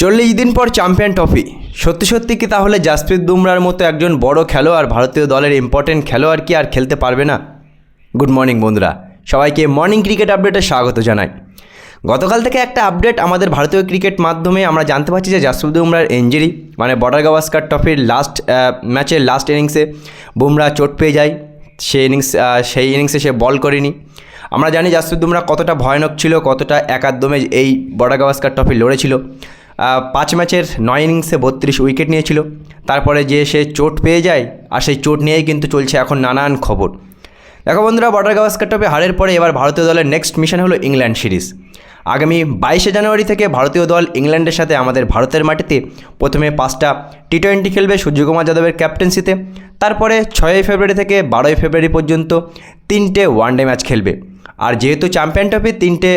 চল্লিশ দিন পর চ্যাম্পিয়ন ট্রফি। সত্যি সত্যি কি তাহলে জাসপ্রীত বুমরার মতো একজন বড় খেলোয়াড় ভারতীয় দলের ইম্পর্টেন্ট খেলোয়াড় কি আর খেলতে পারবে না? গুড মর্নিং বন্ধুরা। সবাইকে মর্নিং ক্রিকেট আপডেটে স্বাগত জানাই। গতকাল থেকে একটা আপডেট আমাদের ভারতীয় ক্রিকেট মাধ্যমে আমরা জানতে পারছি যে জাসপ্রীত বুমরার ইঞ্জুরি মানে বর্ডার গাভাস্কার ট্রফির লাস্ট ম্যাচের লাস্ট ইনিংসে বুমরা চোট পেয়ে যায়। সেই ইনিংস সেই ইনিংসে সে বল করেনি। আমরা জানি জাসপ্রীত বুমরা কতটা ভয়ানক ছিল, কতটা একাদমে এই বর্ডার গাভাস্কার ট্রফি লড়েছিল। পাঁচ ম্যাচের নয় ইনিংসে বত্রিশ উইকেট নিয়েছিল। তারপরে যে সে চোট পেয়ে যায় আর সেই চোট নিয়েই কিন্তু চলছে এখন নানান খবর। দেখো বন্ধুরা বর্ডার গাভাস্কার টপে হারের পরে এবার ভারতীয় দলের নেক্সট মিশন হলো ইংল্যান্ড সিরিজ আগামী বাইশে জানুয়ারি থেকে ভারতীয় দল ইংল্যান্ডের সাথে আমাদের ভারতের মাটিতে প্রথমে পাঁচটা টি টোয়েন্টি খেলবে সূর্যকুমার যাদবের ক্যাপ্টেন্সিতে তারপরে ছয়ই ফেব্রুয়ারি থেকে বারোই ফেব্রুয়ারি পর্যন্ত তিনটে ওয়ানডে ম্যাচ খেলবে। আর যেহেতু চ্যাম্পিয়ন ট্রফি তিনটে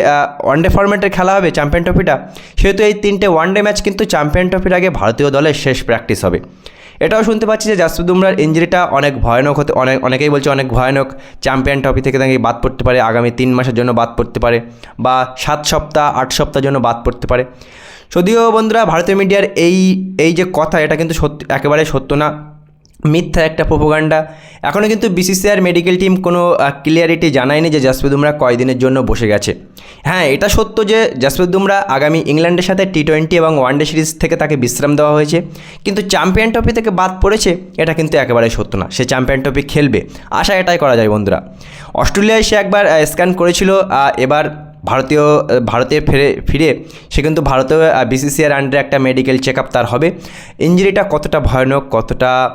ওয়ানডে ফরম্যাটের খেলা হবে চ্যাম্পিয়ন ট্রফিটা সেহেতু এই তিনটে ওয়ানডে ম্যাচ কিন্তু চ্যাম্পিয়ন ট্রফির আগে ভারতীয় দলের শেষ প্র্যাকটিস হবে। এটাও শুনতে পাচ্ছি যে জাসপ্রীত বুমরার ইঞ্জুরিটা অনেক ভয়ানক হতে, অনেক, অনেকেই বলছে অনেক ভয়ানক। চ্যাম্পিয়ন ট্রফি থেকে তাকে বাদ পড়তে পারে, আগামী তিন মাসের জন্য বাদ পড়তে পারে, বা সাত সপ্তাহ, আট সপ্তাহের জন্য বাদ পড়তে পারে। যদিও বন্ধুরা, ভারতীয় মিডিয়ার এই এই যে কথা, এটা কিন্তু সত্য, একেবারে সত্য না। মিথ্যা একটা প্রোপাগান্ডা এখনও কিন্তু বিসিসিআর মেডিকেল টিম কোনো ক্লিয়ারিটি জানায়নি যে জাসপ্রীত বুমরা কয়দিনের জন্য বসে গেছে। হ্যাঁ এটা সত্য যে জাসপ্রীত বুমরা আগামী ইংল্যান্ডের সাথে টি টোয়েন্টি এবং ওয়ানডে সিরিজ থেকে তাকে বিশ্রাম দেওয়া হয়েছে। কিন্তু চ্যাম্পিয়ন ট্রফি থেকে বাদ পড়েছে, এটা কিন্তু একেবারে সত্য না। সে চ্যাম্পিয়ন ট্রফি খেলবে। আশা এটাই করা যায় বন্ধুরা। অস্ট্রেলিয়ায় সে একবার স্ক্যান করেছিল এবার ভারতীয়, ভারতে ফিরে ফিরে সে কিন্তু ভারতীয় বিসিসিআর আন্ডারে একটা মেডিকেল চেক আপ তার হবে। ইঞ্জুরিটা কতটা ভয়ানক, কতটা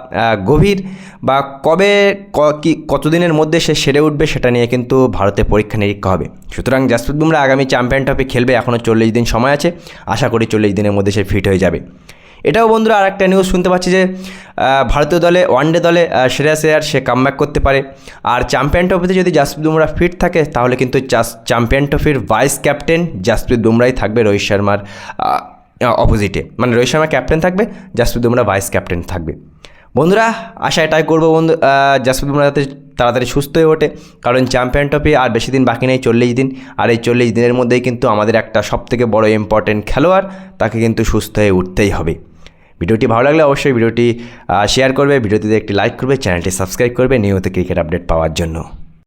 গভীর বা কবে, ক- কি, কতদিনের মধ্যে সে সেরে উঠবে সেটা নিয়ে কিন্তু ভারতে পরীক্ষা নিরীক্ষা হবে। সুতরাং জাসপ্রীত বুমরা আগামী চ্যাম্পিয়ন ট্রফি খেলবে এখনও চল্লিশ দিন সময় আছে। আশা করি চল্লিশ দিনের মধ্যে সে ফিট হয়ে যাবে। এটাও বন্ধুরা আর একটা নিউজ শুনতে পাচ্ছি যে ভারতীয় দলে ওয়ানডে দলে শ্রেয়াস আয়ার সে কামব্যাক করতে পারে। আর চ্যাম্পিয়ন ট্রফিতে যদি জাসপ্রীত বুমরা ফিট থাকে, তাহলে কিন্তু চ্যাম্পিয়ন ট্রফির ভাইস ক্যাপ্টেন জাসপ্রীত বুমরাই থাকবে রোহিত শর্মার অপোজিটে মানে রোহিত শর্মা ক্যাপ্টেন থাকবে, জাসপ্রীত বুমরা ভাইস ক্যাপ্টেন থাকবে। বন্ধুরা, আশা এটাই করব বন্ধু জাসপ্রীত বুমরা যাতে তাড়াতাড়ি সুস্থ হয়ে ওঠে। কারণ চ্যাম্পিয়ন ট্রফি আর বেশি দিন বাকি নেই, চল্লিশ দিন। আর এই চল্লিশ দিনের মধ্যেই কিন্তু আমাদের একটা সবথেকে বড় ইম্পর্টেন্ট খেলোয়াড়, তাকে কিন্তু সুস্থ হয়ে উঠতেই হবে। ভিডিওটি ভালো লাগলে অবশ্যই ভিডিওটি শেয়ার করবে ভিডিওটিতে একটি লাইক করবে চ্যানেলটি সাবস্ক্রাইব করবে, নিয়মিত ক্রিকেট আপডেট পাওয়ার জন্য।